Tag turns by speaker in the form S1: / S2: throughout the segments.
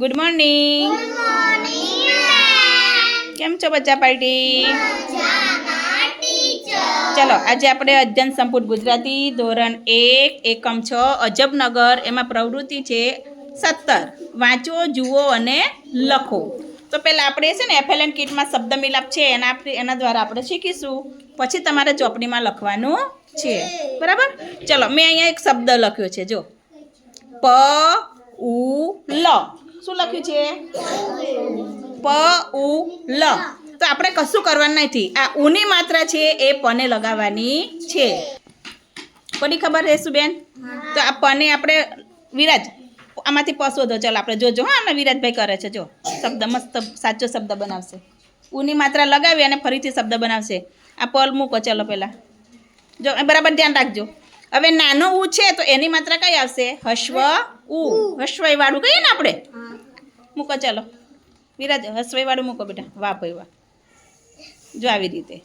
S1: Good morning કેમ છો બચ્ચા પાર્ટી? ચલો આજે આપણે અધ્યયન સંપૂર્ણ ગુજરાતી ધોરણ એક એકમ છ અજબનગર. એમાં પ્રવૃત્તિ છે સત્તર. વાંચો જુઓ અને લખો. તો પહેલાં આપણે છે ને એફએલએન કીટમાં શબ્દ મિલાપ છે એના એના દ્વારા આપણે શીખીશું. પછી તમારે ચોપડીમાં લખવાનું છે. બરાબર? ચલો મેં અહીંયા એક શબ્દ લખ્યો છે જો. પ ઉ લ. શું લખ્યું છે? પ, ઉ, લ. તો આપણે કશું કરવાનું નથી. આ ઉની માત્રા છે, એ પને લગાવવાની છે. પડી ખબર રહેશું બેન? તો આ પને આપણે વિરાજ, આમાંથી પ શોધો. ચાલો આપણે જોજો, હા અમે વિરાજભાઈ કરે છે. જો, શબ્દ મસ્ત, સાચો શબ્દ બનાવશે. ઉની માત્રા લગાવી અને ફરીથી શબ્દ બનાવશે. આ પલ મૂકો, ચાલો પહેલાં. જો બરાબર ધ્યાન રાખજો. હવે નાનો ઉ છે, તો એની માત્રા કઈ આવશે? હશ્વ ઉ. હશ્વય વાળું કહીએ ને આપણે? મૂકો ચાલો. વિરાજ હસવાઈવાળું મૂકો બેટા. વાહ ભાઈ વાહ. જો આવી રીતે.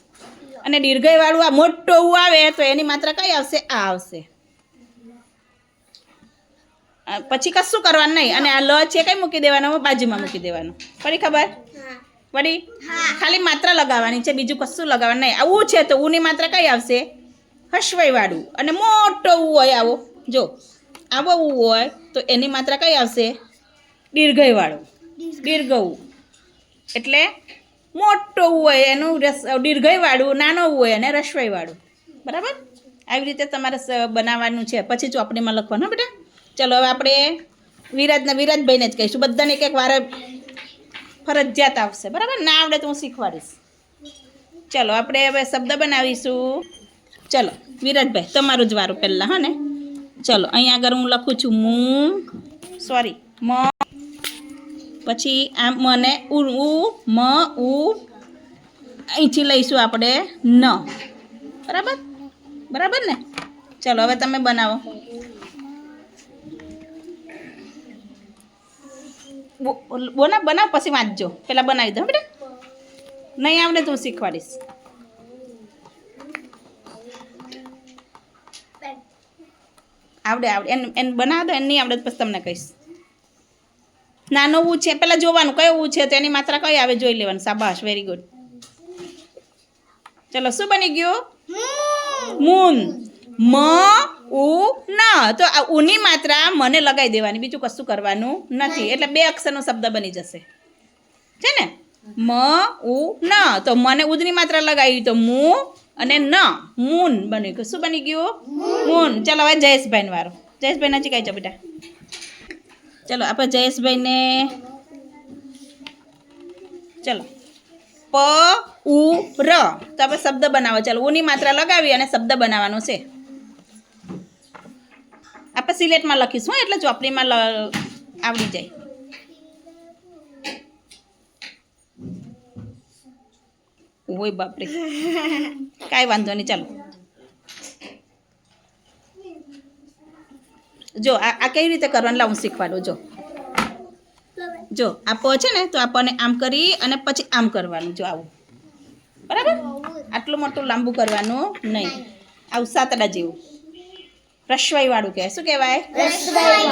S1: અને દીર્ઘયવાળું આ મોટો ઉ આવે તો એની માત્રા કઈ આવશે? આ આવશે. પછી કશું કરવાનું નહીં. અને આ લ છે કઈ મૂકી દેવાનો? બાજુમાં મૂકી દેવાનું. પડી ખબર? પડી? ખાલી માત્રા લગાવવાની છે બીજું કશું લગાવવાનું નહીં. આવું છે તો ઉની માત્રા કઈ આવશે? હસવાઈવાળું. અને મોટો ઉ હોય આવો. જો. આવો ઉ હોય તો એની માત્રા કઈ આવશે? દીર્ઘય વાળું દીર્ઘ એટલે મોટું હોય એનું રસ દીર્ઘય વાળું નાનો હોય અને રસવાઈ વાળું બરાબર? આવી રીતે તમારે બનાવવાનું છે. પછી ચોપડીમાં લખવાનું બેટા. ચલો હવે આપણે વિરાજના વિરાજભાઈને જ કહીશું. બધાને એક એક વાર ફરજિયાત આવશે. બરાબર? ના આવડે તો હું શીખવાડીશ. ચલો આપણે હવે શબ્દ બનાવીશું. ચલો વિરાજભાઈ તમારું જ વારું પહેલાં હા ને? ચલો અહીંયા આગળ હું લખું છું મૂંગ સોરી મ પછી આ મને ઉ ઉ મ ઉ અહીંથી લઈશું આપણે ન. બરાબર? બરાબર ને? ચલો હવે તમે બનાવો. બોના બનાવ પછી વાંચજો. પહેલાં બનાવી દો બેટા. નહીં આવડે તો હું શીખવાડીશ. આવડે આવડે. એને એને બનાવ દો એને નહીં આવડે તો પછી તમને કહીશ. નાનો ઉ છે પહેલાં જોવાનું કયો ઉ છે તો એની માત્રા કઈ આવે જોઈ લેવાનું. શાબાશ વેરી ગુડ ચલો શું બની ગયું? મૂન. મ ઉ ન. તો આ ઉની માત્રા મને લગાવી દેવાની બીજું કશું કરવાનું નથી. એટલે બે અક્ષરનો શબ્દ બની જશે. છે ને? મ ઉ ન. તો મને ઉદની માત્રા લગાવી તો મુ અને ન. મૂન બની ગયું. શું બની ગયું? મૂન. ચલો હવે જયેશભાઈ વારો. જયેશભાઈ નજીક આવી જાઓ બેટા. ચલો, આપણે જયેશભાઈને ચલો. પ, ઉ, ર. તો આપણે શબ્દ બનાવો ચાલો, ઉની માત્રા લગાવી અને શબ્દ બનાવવાનો છે. આપણે સિલેટમાં લખીશું એટલે ચોપડીમાં આવડી જાય. ઓય બાપરે. કાંઈ વાંધો નહીં, ચાલો. જો આ કેવી રીતે કરવાનું? લાવું શીખવાડું જો. જો આ પ છે ને તો આપણને આમ કરી અને પછી આમ કરવાનું જો આવું. બરાબર? આટલું મોટું લાંબુ કરવાનું નહીં. આવું સાતડા જેવું. રસવાઈવાળું કહે શું કહેવાય?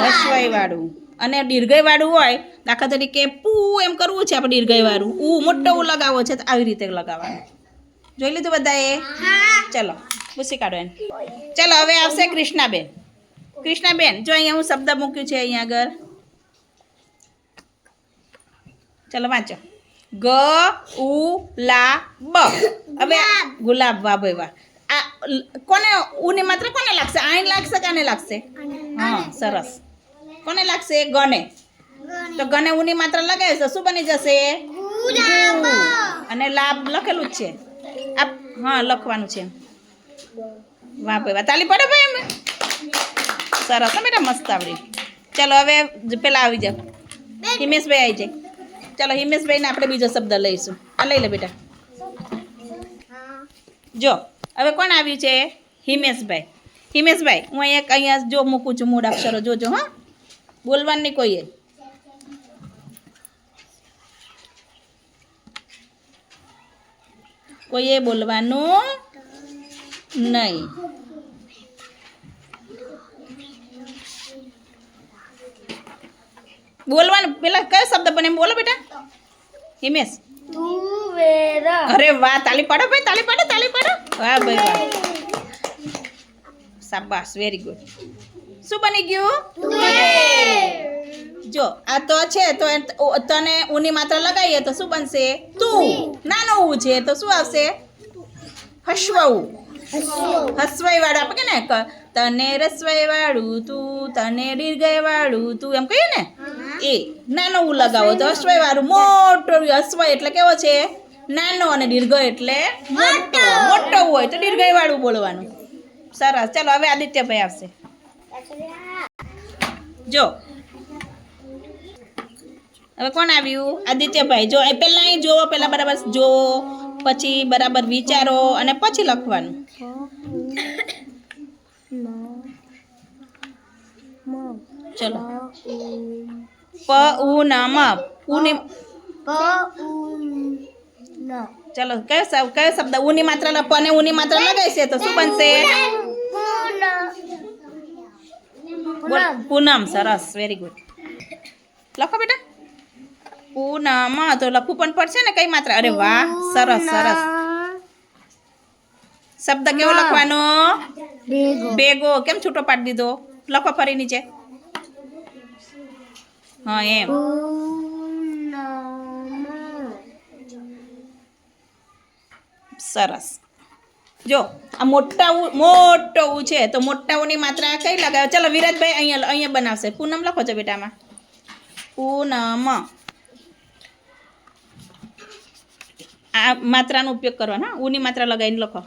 S1: રસવાઈવાળું. અને દીર્ઘયવાળું હોય દાખલા તરીકે પૂ એમ કરવું છે આપણે દીર્ઘયવાળું ઉ મોટો ઉ લગાવવો છે તો આવી રીતે લગાવવાનું. જોઈ લીધું બધાએ? ચલો પૂછી કાઢો એને. ચલો હવે આવશે કૃષ્ણાબેન. કૃષ્ણાબેન જો અહીંયા હું શબ્દ મૂક્યું છે અહીંયા આગળ. ચલો વાંચો. ગ ઉ લા બ. હવે ગુલાબ. વાહ ભાઈ વાહ આ કોને ઉને માત્ર કોને લાગશે? આને લાગશે કાને લાગશે? હા સરસ. કોને લાગશે? ગને. તો ગને ઉની માત્ર લગાવીશ તો શું બની જશે? અને લાભ લખેલું જ છે. આ હા લખવાનું છે. વાહ ભાઈ વાહ તાલી પડે ભાઈ એમ સરસ. હો બેટા મસ્ત આવડી ચલો, હવે જ- પેલા આવી જાઓ. હિમેશભાઈ આવી જાય. ચલો, હિમેશભાઈને આપણે બીજો શબ્દ લઈશું. આ લઈ લે બેટા. જો, હવે કોણ આવ્યું છે? હિમેશભાઈ. હિમેશભાઈ, હું અહીંયા અહીંયા જો મૂકું છું, મૂળ અક્ષરો જોજો, હા. બોલવાનું નહીં કોઈએ કોઈએ બોલવાનું નહીં. બોલવાનું પેલા કયો શબ્દ બને એમ બોલો બેટા. હિમેશ. અરે વાહ તાલી પાડો ભાઈ તાલી પાડો તાલી પાડો. વાહ ભાઈ વાહ. શાબાશ વેરી ગુડ શું બની ગયું? જો આ તો છે તો તને ઉની માત્ર લગાવીએ તો શું બનશે? તું. નાનો ઉ છે તો શું આવશે? હસવાઉ હસવાઈ વાળું આપણે કે ને તને રસવાઈ વાળું તું તને દીર્ઘય વાળું તું એમ કહીએ ને? એ નાનો ઉ લગાવો તો અશ્વય વાળું મોટો અશ્વય એટલે કેવો છે? નાનો અને દીર્ઘ એટલે મોટો. મોટો હોય તો દીર્ઘ વાળું બોલવાનું. સરસ. ચાલો હવે આદિત્યભાઈ આવશે. જો. હવે કોણ આવ્યું? આદિત્યભાઈ. જો એ પહેલાં અહીં જોવો પહેલાં બરાબર જો પછી બરાબર વિચારો અને પછી લખવાનું. ચલો. પ ઉ ન મ ઉની ચલો કયો કયો શબ્દ? ઉની માત્ર પ ને ઉની માત્ર લગાવશે તો શું બનશે? પૂનમ. સરસ વેરી ગુડ લખો બેટા. પૂનમ તો લખવું પણ પડશે ને કઈ માત્ર? અરે વાહ સરસ સરસ. શબ્દ કેવો લખવાનો? બેગો. કેમ છૂટો પાડી દીધો? લખો ફરી નીચે. હા, એમ. સરસ. જો, આ મોટા મોટો ઉ છે, તો મોટાઉની માત્રા કઈ લગાવે? ચલો, વિરાજભાઈ અહીંયા અહીંયા બનાવશે. પૂનમ લખો છો, બેટામાં. પૂનમ. આ માત્રાનો ઉપયોગ કરવાનો ઉની માત્રા લગાવીને લખો.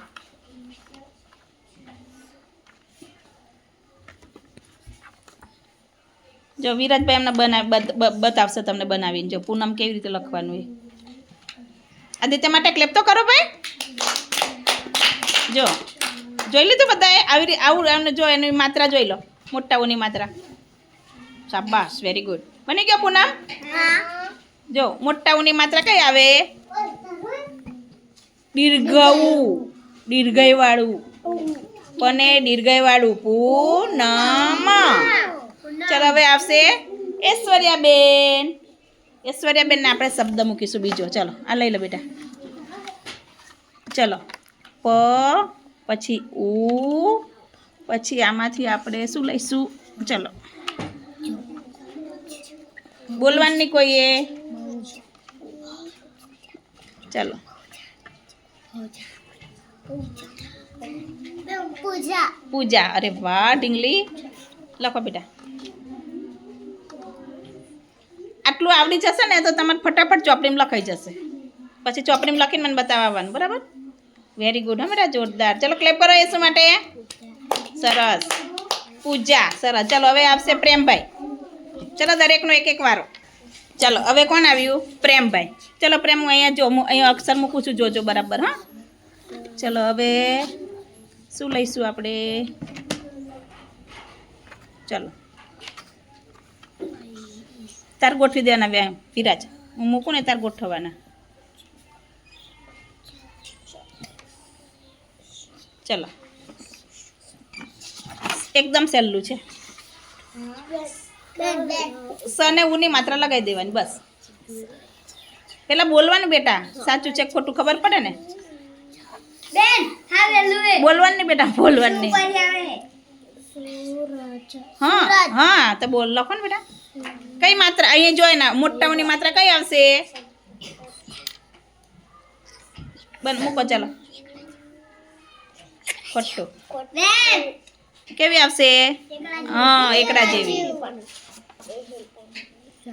S1: જો વિરાજભાઈ એમને બના બ- બતાવશે તમને બનાવીને જો પૂનમ કેવી રીતે લખવાનું એ. આદિત્ય માટે ક્લેપ તો કરો ભાઈ. જો જોઈ લીધું બધાએ? આવી રીતે આવું એમને જો એની માત્રા જોઈ લો. મોટાઓની માત્રા. શાબાશ વેરી ગુડ બની ગયો પૂનમ? જો મોટાઓની માત્રા કઈ આવે? દીર્ઘવું દીર્ઘયવાળું પને દીર્ઘયવાળું પૂનમ. ચાલો હવે આવશે ઐશ્વર્યાબેન. ઐશ્વર્યાબેનને આપણે શબ્દ મૂકીશું બીજો. ચલો આ લઈ લો બેટા. ચલો પ પછી ઉ પછી આમાંથી આપણે શું લઈશું? ચલો. બોલવાનું નહીં કોઈએ ચલો.
S2: પૂજા.
S1: પૂજા. અરે વાહ ઢીંગલી. લખો બેટા. આટલું આવડી જશે ને, તો તમારે ફટાફટ ચોપડીમાં લખાઈ જશે. પછી ચોપડીમાં લખીને મને બતાવવાનું, બરાબર? વેરી ગુડ હા બેટા જોરદાર. ચલો ક્લેપ કરો એ શું માટે. સરસ. પૂજા, સરસ. ચલો, હવે આવશે પ્રેમભાઈ. ચલો, દરેકનો એક એક વારો. ચલો, હવે કોણ આવ્યું? પ્રેમભાઈ. ચલો, પ્રેમ, હું અહીંયા જો, હું અહીંયા અક્ષર મૂકું છું, જોજો બરાબર, હા. ચલો, હવે શું લઈશું આપણે? ચલો. તાર ગોઠવી દેવાના વ્યાયામ વિરાજ. હું મૂકું ને તાર ગોઠવવાના. ચલો. એકદમ સહેલું છે. સને ઉની માત્રા લગાવી દેવાની બસ. પેલા બોલવાનું બેટા સાચું છે ખોટું ખબર પડે ને? બોલવાનું નહીં બેટા બોલવાનું. નહીં હા હા તો બોલ લખો ને બેટા. કઈ માત્રા અહીંયા જોઈ ના મોટાઓની માત્રા કઈ આવશે? બન, મૂકો, ચાલો. ખોટું. કેવી આવશે? હા એકડા જેવી.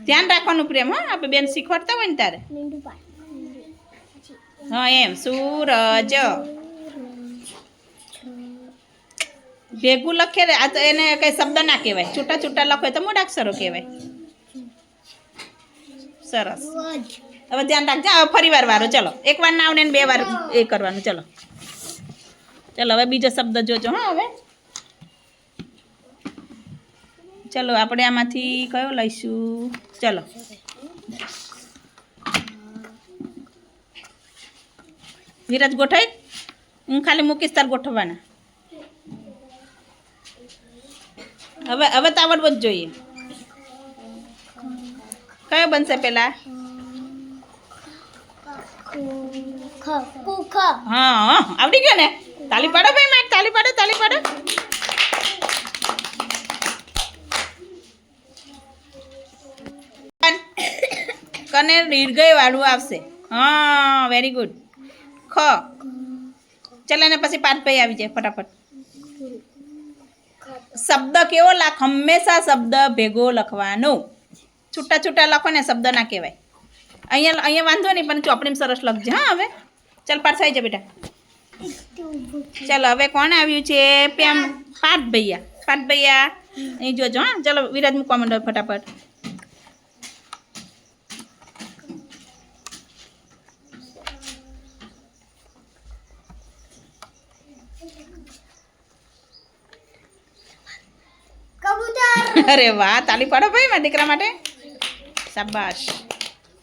S1: ધ્યાન રાખવાનું પ્રેમ, હા આપણે બેન શીખવાડતા હોય ને તારે? હા, એમ. સૂરજ. ભેગું લખે આ તો એને કઈ શબ્દ ના કહેવાય. છૂટા છૂટા લખો તો મૂળાક્ષરો કહેવાય. સરસ. હવે ધ્યાન રાખજો, હવે ફરી વાર વારો. ચલો, એક વાર ના આવને ને બે વાર એ કરવાનું. ચલો. ચલો, હવે બીજો શબ્દ જોજો, હા, હવે. ચલો, આપણે આમાંથી કયો લઈશું? ચલો. વિરાજ ગોઠવાય? હું ખાલી મૂકીશ તાર ગોઠવવાના. હવે હવે તો આવડવો જ જોઈએ. કયો બનશે પેલા? હા આવડી ગયો ને? તાલી પાડો ભાઈ માઇક તાલી પાડો તાલી પાડો. કને દીર્ઘય વાળું આવશે. હા વેરી ગુડ ખ. ચાલ ને પછી પાંચ ભાઈ આવી જાય, ફટાફટ. શબ્દ કેવો લાખ હંમેશા શબ્દ ભેગો લખવાનો. છૂટા છૂટા લખો ને શબ્દ ના કહેવાય. અહીંયા અહીંયા વાંધો નહીં, પણ ચોપડીમાં સરસ લખજે, હા, હવે. ચાલ, પાર્થ આવી જા બેટા. ચાલો, હવે કોણ આવ્યું છે? પેમ પાર્થ ભૈયા. પાર્થ ભૈયા. અહીં જોજો, હા. ચાલો, વિરાજ મૂકવા માંડો ફટાફટ
S2: કબૂતર
S1: અરે વાહ તાલી પાડો ભાઈ મારા દીકરા માટે. શાબાશ.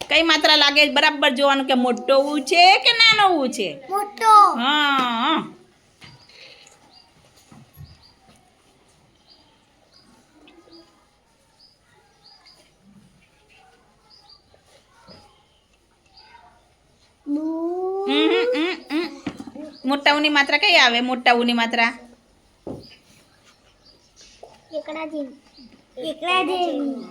S1: કઈ માત્રા લાગે બરાબર જોવાનું કે મોટો ઉ છે કે નાનો ઉ છે?
S2: મોટો.
S1: હા
S2: બુ
S1: હમ, હમ, હમ, હમ. મોટા ઉની માત્રા કઈ આવે? મોટા ઉની માત્રા?
S2: એકડા જેવી જેવી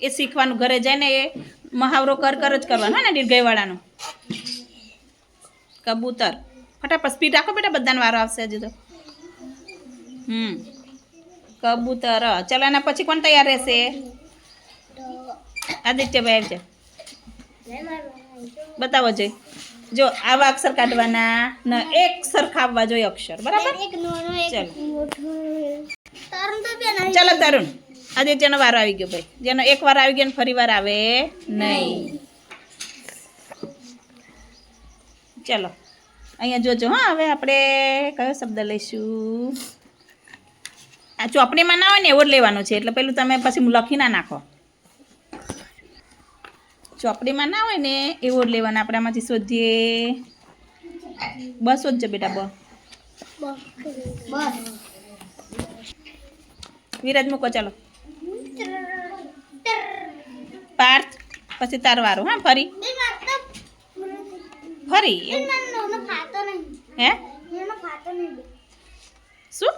S1: એ શીખવાનું ઘરે જઈને એ મહાવરો કર કર જ કરવાનો ને દીર્ઘયવાળાનો કબૂતર. ફટાફટ સ્પીડ રાખો બેટા બધાને વારો આવશે હજી તો. હમ. કબૂતર. ચાલો એના પછી કોણ તૈયાર રહેશે? આદિત્યભાઈ આવજે. બતાવો જોઈએ જો આવા અક્ષર કાઢવાના ન એક સરખા આવવા જોઈએ અક્ષર. બરાબર?
S2: એક નાનો એક
S1: ચાલો.
S2: મોટો તારું તો બેન આવી
S1: ચાલો તરુણ આદિત્યનો વારો આવી ગયો ભાઈ. જેનો એક વાર આવી ગયો ને ફરી વાર આવે નહીં. ચલો અહીંયા જોજો હા હવે આપણે કયો શબ્દ લઈશું? આ ચોપડીમાં ના હોય ને એવો જ લેવાનો છે એટલે પેલું તમે પછી લખી ના નાખો. ચોપડીમાં ના હોય ને એવો જ લેવાનો આપણે આમાંથી શોધીએ. બસ શોધજો બેટા બ.
S2: બસ.
S1: વિરાજ મૂકો, ચાલો. પાર્થ, પછી તારવારું વારો, હા, ફરી. ફરી? હે? શું?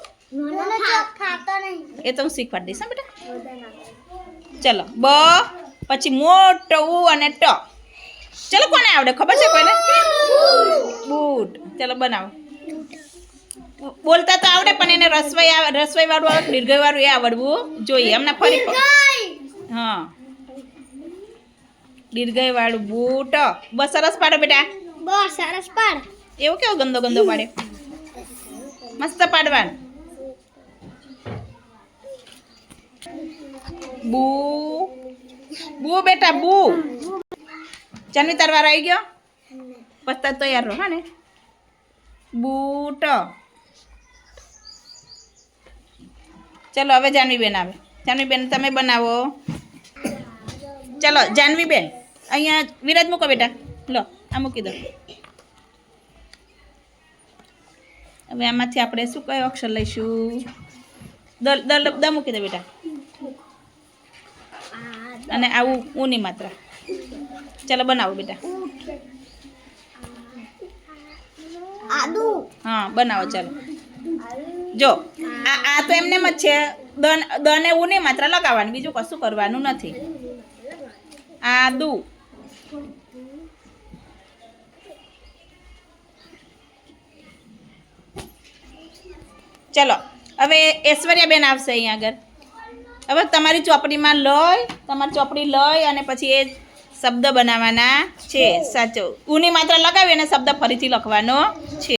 S1: એ તો હું શીખવાડી દઈશ, હા, બેટા. ચલો, બ, પછી મોટો ઉ અને ટ. ચલો, કોને આવડે? ખબર છે કોઈને? બૂટ. ચલો, બનાવો. બોલતા તો આવડે પણ એને રસવાઈ રસવાઈ વાળું આવે દીર્ઘય વાળું એ આવડવું જોઈએ. હમણાં ફરી હા. દીર્ઘય વાળું બૂટ. બસ સરસ પાડો બેટા.
S2: બસ સરસ પાડ.
S1: એવું કેવો ગંદો ગંદો પાડે? મસ્ત પાડવાનું. બુ. બુ બેટા બુ. જાનવી તારવાર આવી ગયો? પસ્તા તૈયાર રહો હા ને? બૂટ. ચલો હવે જાનવી બેન આવે. જાનવી બેન તમે બનાવો. ચલો જાનવીબેન અહીંયા વિરાજ મૂકો બેટા. લો આ મૂકી દો. હવે આમાંથી આપણે શું કયો અક્ષર લઈશું? દ દ દ મૂકી દે બેટા. અને આવું ઊની માત્રા. ચાલો બનાવો બેટા.
S2: આદુ.
S1: હા બનાવો ચાલો. જો, આ તો એમને જ છે. દન એવું નહીં, માત્ર લગાવવાનું, બીજું કશું કરવાનું નથી. આદુ ચલો, હવે ઐશ્વર્યાબેન આવશે અહીંયા આગળ. હવે તમારી ચોપડીમાં લઈ તમારી ચોપડી લઈ અને પછી એ શબ્દ બનાવવાના છે. સાચો. ઉની માત્ર લગાવી અને શબ્દ ફરીથી લખવાનો છે.